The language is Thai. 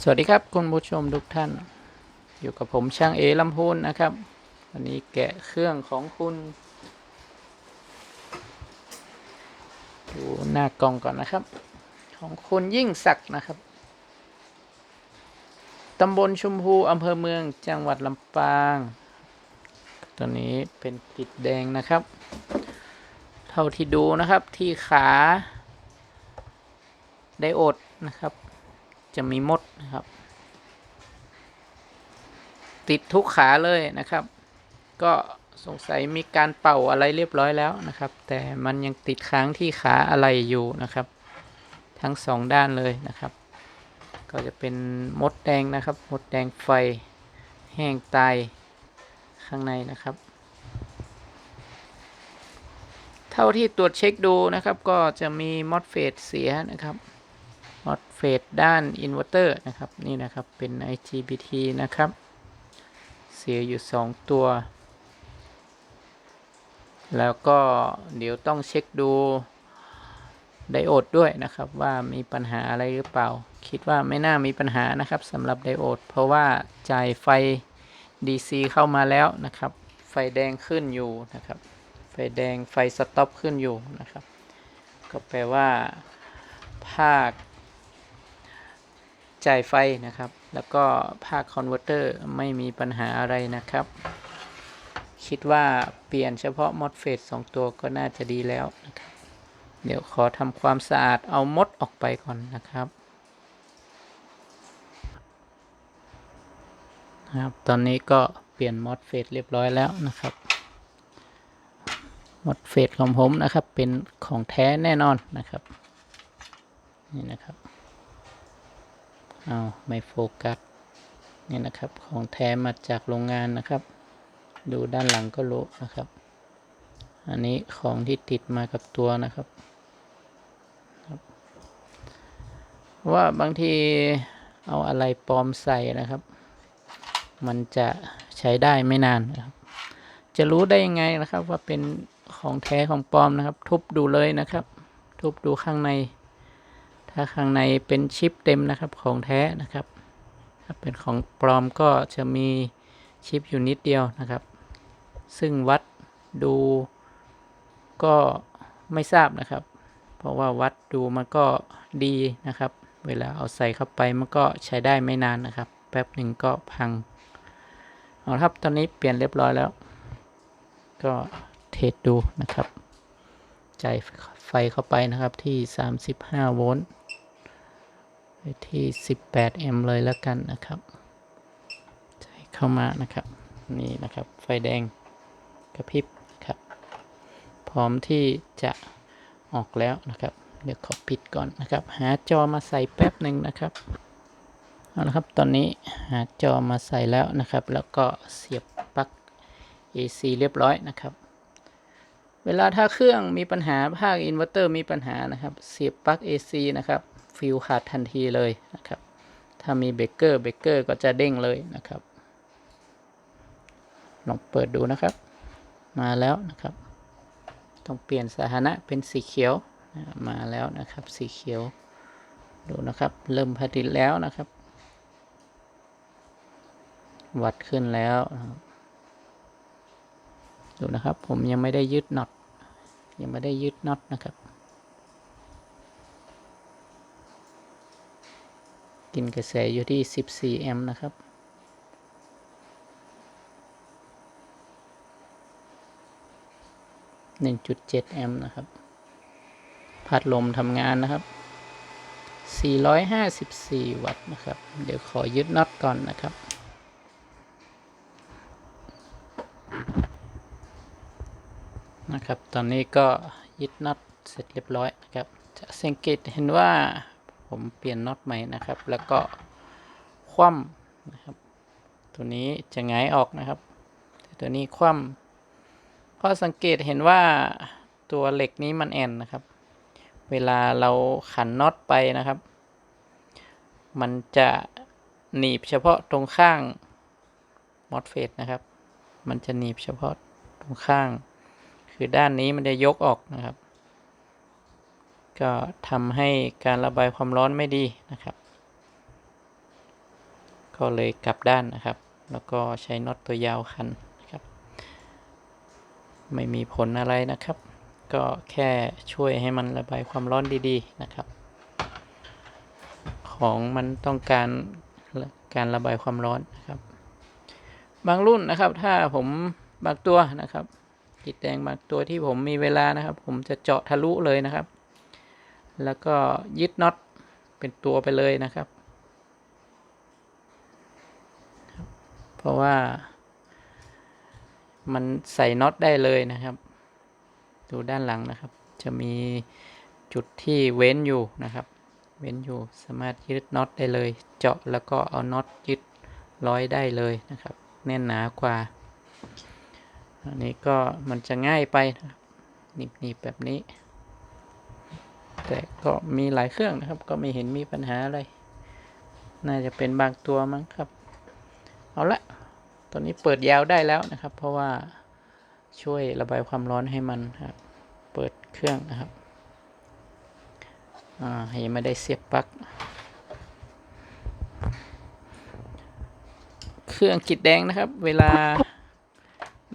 สวัสดีครับคุณผู้ชมทุกท่าน อยู่กับผมช่างเอลำพูนนะครับวันนี้แกะเครื่องของคุณดูหน้ากล่องก่อนนะครับ ของคุณยิ่งศักดิ์นะครับตำบลชุมพูอำเภอเมืองจังหวัดลำปาง ตัวนี้เป็นติดแดงนะครับ เท่าที่ดูนะครับที่ขาไดโอดนะครับ จะมีมด นะครับ ติดทุกขาเลยนะครับ ก็สงสัยมีการเป่าอะไรเรียบร้อยแล้วนะครับ แต่มันยังติดค้างที่ขาอะไรอยู่นะครับ ทั้งสองด้านเลยนะครับ ก็จะเป็นมดแดงนะครับ มดแดงไฟ แห้งตายข้างในนะครับ เท่าที่ตรวจเช็คดูนะครับ ก็จะมีมอดเฟดเสียนะครับ มอดเฟดด้านอินเวอร์เตอร์นะครับ นี่นะครับเป็น IGBT นะครับ เสียอยู่ 2 ตัว แล้วก็เดี๋ยวต้องเช็คดูไดโอดด้วยนะครับ ว่ามีปัญหาอะไรหรือเปล่า คิดว่าไม่น่ามีปัญหานะครับสำหรับไดโอด เพราะว่าจ่ายไฟ DC เข้ามาแล้วนะครับ ไฟแดงขึ้นอยู่นะครับ ไฟแดงไฟสต็อปขึ้นอยู่นะครับ ก็แปลว่าภาค จ่ายไฟนะครับ แล้วก็ภาคคอนเวอร์เตอร์ไม่มีปัญหาอะไรนะครับ คิดว่าเปลี่ยนเฉพาะมอดเฟส2ตัวก็น่าจะดีแล้วนะครับเดี๋ยวขอทำความสะอาดเอามดออกไปก่อนนะครับนะครับตอนนี้ก็เปลี่ยนมอดเฟสเรียบร้อยแล้วนะครับมอดเฟสของผมนะครับเป็นของแท้แน่นอนนะครับ นี่นะครับ เอาไม่โฟกัสนี่นะครับของแท้มาจากโรงงานนะครับ ดูด้านหลังก็รู้นะครับ อันนี้ของที่ติดมากับตัวนะครับครับว่าบางทีเอาอะไรปลอมใส่นะครับ มันจะใช้ได้ไม่นานนะครับ จะรู้ได้ยังไงนะครับว่าเป็นของแท้ของปลอมนะครับ ทุบดูเลยนะครับ ทุบดูข้างใน ถ้าข้างในเป็นชิปเต็มนะครับของแท้นะครับ ถ้าเป็นของปลอมก็จะมีชิปอยู่นิดเดียวนะครับ ซึ่งวัดดูก็ไม่ทราบนะครับ เพราะว่าวัดดูมันก็ดีนะครับ เวลาเอาใส่เข้าไปมันก็ใช้ได้ไม่นานนะครับ แป๊บหนึ่งก็พังเอาครับตอนนี้เปลี่ยนเรียบร้อยแล้ว ก็เทสดูนะครับ จ่ายไฟเข้าไปนะครับที่ 35 โวลต์ ไปที่ 18แอมป์เลยแล้วกันนะครับจ่ายเข้ามานะครับ นี่นะครับ ไฟแดงกระพริบนะครับ พร้อมที่จะออกแล้วนะครับ เดี๋ยวขอปิดก่อนนะครับ หาจอมาใส่แป๊บหนึ่งนะครับเอาละครับ ตอนนี้หาจอมาใส่แล้วนะครับ แล้วก็เสียบปลั๊ก AC เรียบร้อยนะครับ เวลาถ้าเครื่องมีปัญหาภาคอินเวอร์เตอร์มีปัญหานะครับ เสียบปลั๊ก AC นะครับ ฟิวขาดทันทีเลยนะครับ ถ้ามีเบเกอร์เบเกอร์ก็จะเด้งเลยนะครับ ลองเปิดดูนะครับ มาแล้วนะครับ ต้องเปลี่ยนสถานะเป็นสีเขียว มาแล้วนะครับสีเขียว ดูนะครับ เริ่มผลิตแล้วนะครับ วัดขึ้นแล้ว ดูนะครับผมยังไม่ได้ยึดน็อตยังไม่ได้ยึดน็อตนะครับ กินกระแสอยู่ที่ 14 แอมป์นะครับ 1.7 แอมป์นะครับ พัดลมทำงานนะครับ 454 วัตต์นะครับ เดี๋ยวขอยึดน็อตก่อนนะครับนะครับ ตอนนี้ก็ยึดน็อตเสร็จเรียบร้อยนะครับ จะสังเกตเห็นว่า ผมเปลี่ยนน็อตใหม่นะครับ แล้วก็คว่ำนะครับ ตัวนี้จะหงายออกนะครับ ตัวนี้คว่ำเพราะสังเกตเห็นว่าตัวเหล็กนี้มันแอนนะครับ เวลาเราขันน็อตไปนะครับ มันจะหนีบเฉพาะตรงข้างมอสเฟตนะครับ มันจะหนีบเฉพาะตรงข้าง คือด้านนี้มันจะยกออกนะครับ ก็ทำให้การระบายความร้อนไม่ดีนะครับ ก็เลยกลับด้านนะครับ แล้วก็ใช้น็อตตัวยาวคันนะครับ ไม่มีผลอะไรนะครับ ก็แค่ช่วยให้มันระบายความร้อนดีๆนะครับ ของมันต้องการการระบายความร้อนนะครับ บางรุ่นนะครับ ถ้าผมบางตัวนะครับติดแดงบางตัวที่ผมมีเวลานะครับ ผมจะเจาะทะลุเลยนะครับ แล้วก็ยึดน็อตเป็นตัวไปเลยนะครับ เพราะว่า มันใส่น็อตได้เลยนะครับ ดูด้านหลังนะครับ จะมีจุดที่เว้นอยู่นะครับ เว้นอยู่สามารถยึดน็อตได้เลย เจาะแล้วก็เอาน็อตยึดร้อยได้เลยนะครับ แน่นหนากว่า อันนี้ก็มันจะง่ายไปนะครับหนีบๆแบบนี้ แต่ก็มีหลายเครื่องนะครับ ก็ไม่เห็นมีปัญหาอะไร น่าจะเป็นบางตัวมั้งครับ เอาละ ตอนนี้เปิดยาวได้แล้วนะครับ เพราะว่าช่วยระบายความร้อนให้มันครับ เปิดเครื่องนะครับ อ่ายังไม่ได้เสียบปลั๊ก เครื่องกิดแดงนะครับ เวลา